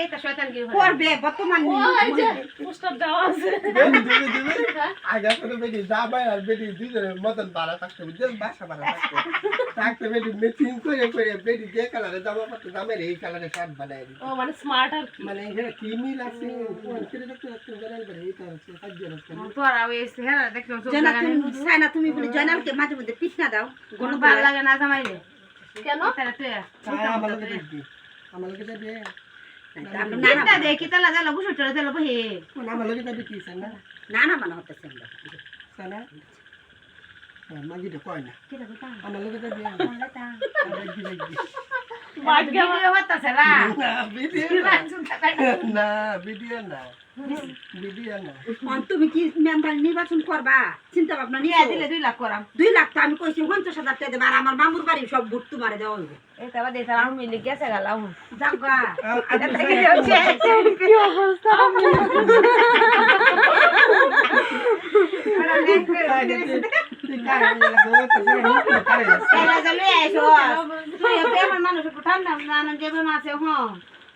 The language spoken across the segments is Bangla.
এটা শয়তান কি করবে বর্তমান পোস্টার দেওয়া আছে। আগে করে বেটি জামাই আর বেটি দুজনের মতন বাড়া থাকতে বুঝছেন বাসা বাড়া থাকতে থাকতে বেটি মেচিং করে করে বেটি যে কালারে জামা পড়তে জামাই এই কালারে শার্ট বানাই ও মানে স্মার্ট আর মানে এখানে কি মিল আছে? কিরে দেখতে দেখতে জানাল করে এইটা হচ্ছে সাহায্য হচ্ছে তোরা ওই হ্যাঁ দেখলাম চোখ তুমি চাই তুমি বলে জয়নালকে মাঝে মধ্যে পিঠনা দাও কোনো ভালো লাগে না জামাইলে। কেন? তারা আমার লোকে দেখবি আমরা না কিতা দে কিতা লাগা লাগু দেখবি কি সানা না না মানে আমরা সানা মাগিটা কয় না? কিতা কথা আমার লোকে দেখবি তা দেখবি দেখবি ভিডিও হতাছে না। না ভিডিও না ভিডিও না তুমি কি মেম্বার নির্বাচন করবা চিন্তা ভাবনা নিয়ে নিয়ে দিলে দুই লাখ করাম দুই লাখ তো আমি কইছি পঞ্চাশ হাজার টাকা দেবে আর আমার মামুর বাড়ি সব ভোট তোমারে দেওয়া হইবে এটা বাদে তারা আমি মিলে গেছে গেলাম যাও গা কি অবস্থা মানুষ ঠান্ডা নানা আছে হ্যাঁ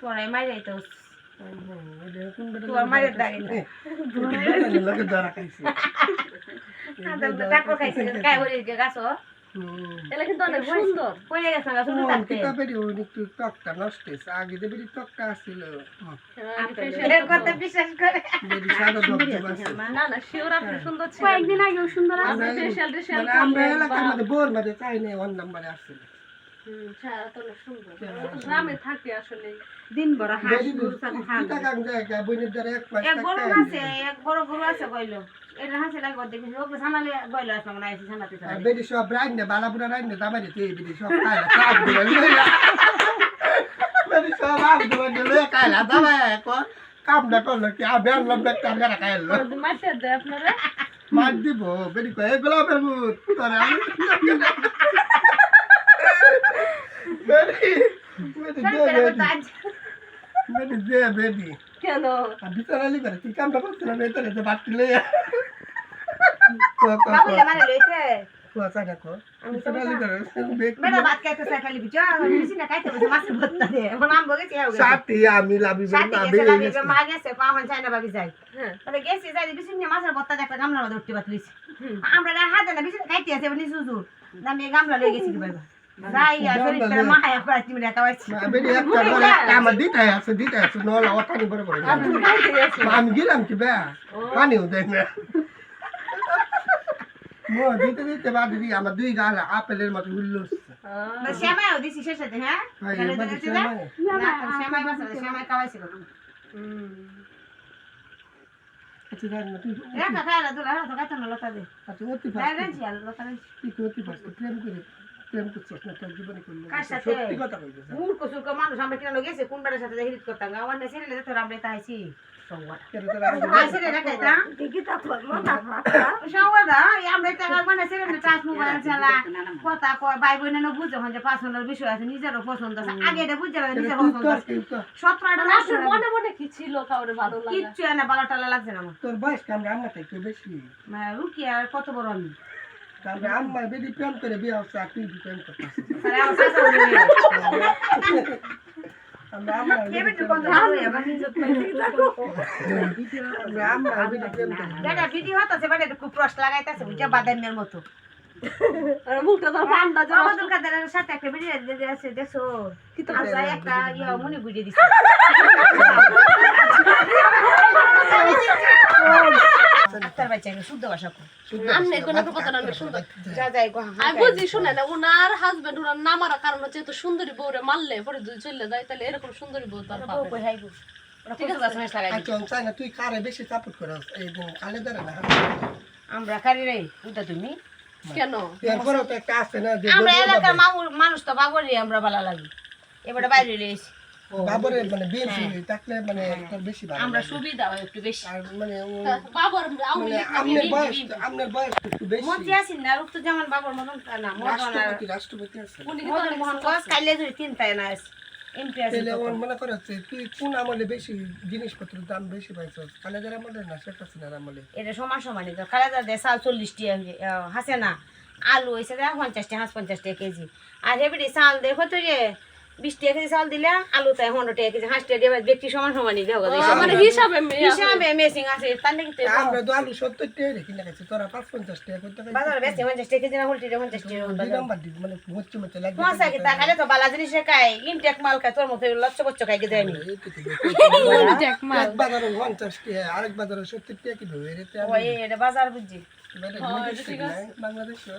তোরাই মারি যাইতো টেশিয়াল মানে আমরা। এলাকার মধ্যে বোর মধ্যে চাই না ওয়ান নাম্বারে আসছিল দিন বড় হাঁস। বেরি এক বড় আছে এক বড় গরু আছে কইলো। এটা হাসি লাগে দেখি ওকে সানালে গইলো আসলাম না এসে সানাতে আর বেরি সব রাইন বালা বুড়া রাইন দাবারে তুই বেরি সব খায় কাপ দিবে লইয়া বেরি সব আপ দিবে লইয়া খায় দাবায় এখন কামটা করল কি? আবে আনলাম একটা আঙ্গারা খাইলো মাঠে দেয় আপনারা? মার দিব বেরি কয় তোরে আমি বেরি বেরি দে বেরি বেরি দে বেরি কেন আর বিছানালি করে তুই কামটা করছিলাম এতরে যে বাটটি লইয়া বাবুলে মানে লইতে কুয়াশা দেখো বিছানালি করে বেক মেডা ভাত খাইতে চাই খালি বিচা বেশি না খাইতে বসে মাছ ভর্তা দে এখন আম বগে চেয়ে গেছে সাথে আমি লাভি সাথে লাভি মা গেছে পা চাই না বাকি যাই তাহলে গেছি যাই বেশি নিয়ে মাছের ভর্তা একটা গামলা মধ্যে উঠতে পাতলিছি আমরা না হাতে না বেশি খাইতে আছে বনি সুজু গামলা লই গেছি কি ভাইবা আমি গেলাম কি বে পানিও দেখ না দিতে দিতে বাদ দি আমার দুই গাল আপেলের মতো উল্লস আহ, শ্যামাইও দিছি শেষে হ্যাঁ। না, তো শ্যামাই শ্যামাই খাওয়াইছিল রেখা লতা দে লতা ফাস্ট প্রেম করে প্রেম করছিস না তোর জীবনে করল সত্যি কথা কইছিস মূর্খ সুর্খ মানুষ আমরা কিনা গেছে? কোন বারের সাথে হিরিত করতাম? আমার না ছেলে আমরা তাইছি না মানে ছেলে টাচ মোবাইল চালা কথা কয় ভাই বোন না বুঝে হন যে পছন্দের বিষয় আছে নিজেরও পছন্দ আছে। আগে এটা না নিজের পছন্দ মানে মনে মনে কি ছিল কাউরে ভালো কিচ্ছু এনে বালা টালা লাগছে না আমার। তোর বয়স কামরা আম্মা থেকে বেশি। কত বড় আমি? কামরা আম্মা বেদি প্রেম করে বিয়ে হচ্ছে আম্মা কে প্রেম করি। দাদা ভিডিও হতাছে খুব লাগাইতেছে বাদামের মতো। আর মুখটা তো ঠান্ডা জমা আমাদের কাদের সাথে একটা ভিডিও দিয়ে আছে দেখছ? কি তো আচ্ছা একটা ইয়া মনে বুঝিয়ে দিছে। ডাক্তার বাচ্চা শুদ্ধ ভাষা কো আমনে কোন কথা না অনেক সুন্দর যা যাই গো আমি বুঝি শুনে না উনার হাজবেন্ড উনার নামার কারণ হচ্ছে তো সুন্দরী বউরে মারলে পরে দুই চলে যায় তাহলে এরকম সুন্দরী বউ তার বউ কই হাইবো ঠিক আছে। গাছ লাগাই আচ্ছা চাই না তুই কারে বেশি সাপোর্ট করস? এই কালে ধরে না। আমরা খারি রে? তুমি? কেন? এরপরেও তো একটা আছে না যে আমরা এলাকার মামু- মানুষ তো বাবরি আমরা ভালো লাগি। এবারে বাইরে এসে। বাবরে মানে বিএনপি থাকলে মানে তোর বেশি ভালো আমরা সুবিধা হয় একটু বেশি। আর মানে ও- বাবার মানে আপনার বয়স আপনার বয়স তো একটু বেশি। মন্ত্রী আছেন না রুক্ত যেমন বাবার মতন না মদন রাষ্ট্রপতি রাষ্ট্রপতি আছে উনি মদন মোহন। কাইলে না আছে। তাহলে আমার মনে করে হচ্ছে তুই কোন আমলে বেশি জিনিসপত্রের দাম বেশি পাইছ? খালেদার আমলে না শেখ হাসিনার আমলে? এটা সমান সমানই তো খালেদা দে চাল চল্লিশ টাকা হাসে না আলু হয়েছে পঞ্চাশ টাকা হাঁস পঞ্চাশ টাকা কেজি। আর হেবিটি চাল দেখো তো রে? বিশ টাকা কেজি চাল দিলে আলু তাই পনেরো টাকা কেজি হাঁস টাকা দেবে ব্যক্তি সমান সমানই দেখ মানে হিসাবে হিসাবে মেসিং আছে তার নাকি আমরা তো আলু সত্তর টাকা রে কিনে তোরা পাঁচ পঞ্চাশ টাকা করতে বাজার বেশি পঞ্চাশ টাকা কেজি না উল্টি পঞ্চাশ টাকা মানে মরচে মরচে লাগবে। মশা কি তা খালে তো বালা জিনিস খাই ইনটেক মাল খাই তোর মতো লচ্ছ বচ্চ খাই কে দেয় আমি এক বাজারে পঞ্চাশ টাকা আরেক বাজারে সত্তর টাকা এতে ওই এটা বাজার বুঝছি বাংলাদেশে